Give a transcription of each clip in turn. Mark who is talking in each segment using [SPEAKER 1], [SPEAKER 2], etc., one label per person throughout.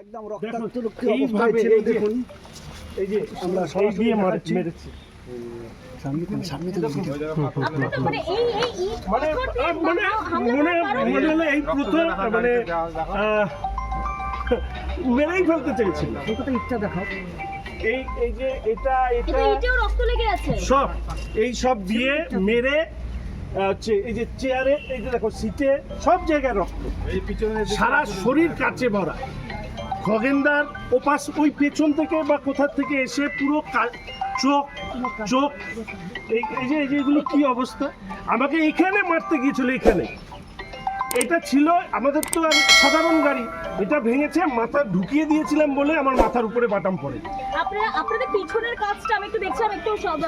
[SPEAKER 1] একদম রক্তাক্ত রক্তি অবস্থায় ছিল
[SPEAKER 2] এই যে-
[SPEAKER 1] দেখুন।
[SPEAKER 2] এই যে
[SPEAKER 1] আমরা সরাসরি।
[SPEAKER 2] মেরেছি।
[SPEAKER 3] মানে এই এই ইট
[SPEAKER 2] মানে মানে মনে মনে মানে মেরেই ফেলতে চেয়েছিল।
[SPEAKER 1] দেখাও।
[SPEAKER 2] এই এই যে এটা এটা
[SPEAKER 3] রক্ত লেগে আছে।
[SPEAKER 2] সব এই সব দিয়ে মেরে হচ্ছে এই যে চেয়ারে এই যে দেখো সিটে সব জায়গায় রক্ত। সারা শরীর কাচে ভরা। খগেনদার ওপাশ, ওই পেছন থেকে বা কোথা থেকে এসে পুরো চোখ চোখ, এই যে এই যে এগুলো কি অবস্থা? আমাকে এখানে মারতে গিয়েছিল, এখানে। এটা ছিল আমাদের তো সাধারণ গাড়ি। এটা ভেঙেছে মাথা ঢুকিয়ে দিয়েছিলাম বলে আমার মাথার উপরে বাটাম পড়ে।
[SPEAKER 3] আপনারা আপনাদের পিছনের কাজটা আমি একটু দেখছিলাম একটু সব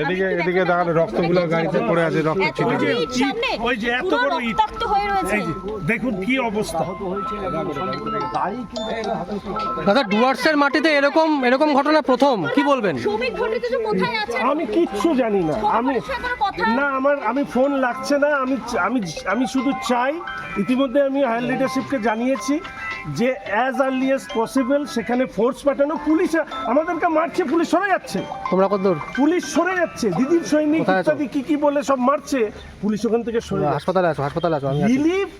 [SPEAKER 4] এদিকে এদিকে দেখানো রক্তগুলো গাড়িতে পড়ে আছে রক্ত ছিটে
[SPEAKER 3] সামনে
[SPEAKER 2] ওই যে এত বড় ইট।
[SPEAKER 3] হয়ে রয়েছে।
[SPEAKER 2] দেখুন কি অবস্থা।
[SPEAKER 5] দাদা ডুয়ার্সের মাটিতে এরকম এরকম ঘটনা প্রথম কি বলবেন?
[SPEAKER 3] যে কোথায় আছেন?
[SPEAKER 2] আমি কিচ্ছু জানি না। আমি না আমার আমি ফোন লাগছে না আমি আমি আমি শুধু চাই। ইতিমধ্যে আমি হায়ার লিডারশিপকে জানিয়েছি। যে অ্যাজ আর্লি এস পসিবল সেখানে ফোর্স পাঠানো পুলিশ আমাদেরকে মারছে পুলিশ সরে যাচ্ছে।
[SPEAKER 5] তোমরা কত দূর?
[SPEAKER 2] পুলিশ সরে যাচ্ছে। দিদির সৈনিক? ইত্যাদি কি কি বলে সব মারছে পুলিশ ওখান থেকে সরে
[SPEAKER 5] হাসপাতালে আছো হাসপাতালে আছো আমি
[SPEAKER 2] রিলিফ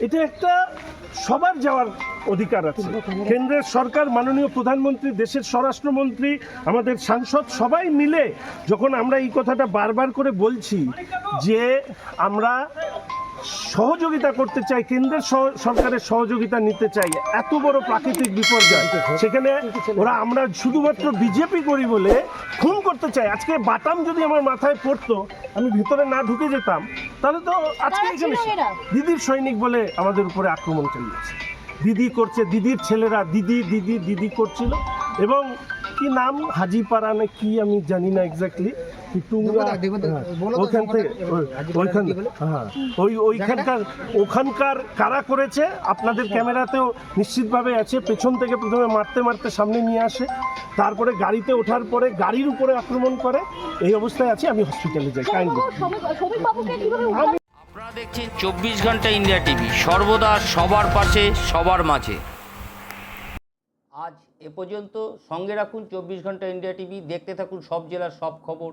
[SPEAKER 2] এটা একটা সবার যাওয়ার অধিকার আছে? কেন্দ্রের সরকার মাননীয় প্রধানমন্ত্রী দেশের স্বরাষ্ট্রমন্ত্রী আমাদের সাংসদ সবাই মিলে যখন আমরা এই কথাটা বারবার করে বলছি যে আমরা সহযোগিতা করতে চাই কেন্দ্রের সরকারের সহযোগিতা নিতে চাই এত বড় প্রাকৃতিক বিপর্যয়। সেখানে ওরা আমরা শুধুমাত্র বিজেপি করি বলে খুন করতে চাই। আজকে বাটাম যদি আমার মাথায় পড়তো আমি ভিতরে না ঢুকে যেতাম তাহলে তো আজকে এখানে দিদির সৈনিক বলে আমাদের উপরে আক্রমণ চালিয়েছে। দিদি করছে দিদির ছেলেরা দিদি দিদি দিদি করছিল। এবং কি নাম? হাজিপাড়া না কি আমি জানি না এক্স্যাক্টলি ওইখান থেকে ওই- ওইখান হ্যাঁ। ওই ওইখানকার ওখানকার কারা করেছে? আপনাদের ক্যামেরাতেও নিশ্চিতভাবে আছে। পেছন থেকে প্রথমে মারতে মারতে সামনে নিয়ে আসে। তারপরে গাড়িতে ওঠার পরে গাড়ির উপরে আক্রমণ করে। এই অবস্থায় আছে আমি হসপিটালে যাই কাইন্ডলি
[SPEAKER 6] আপনারা দেখছেন চব্বিশ ঘণ্টা ইন্ডিয়া টিভি। সর্বদা সবার পাশে সবার মাঝে। আজ এ পর্যন্ত সঙ্গে রাখুন চব্বিশ ঘণ্টা ইন্ডিয়া টিভি। দেখতে থাকুন সব জেলার সব খবর।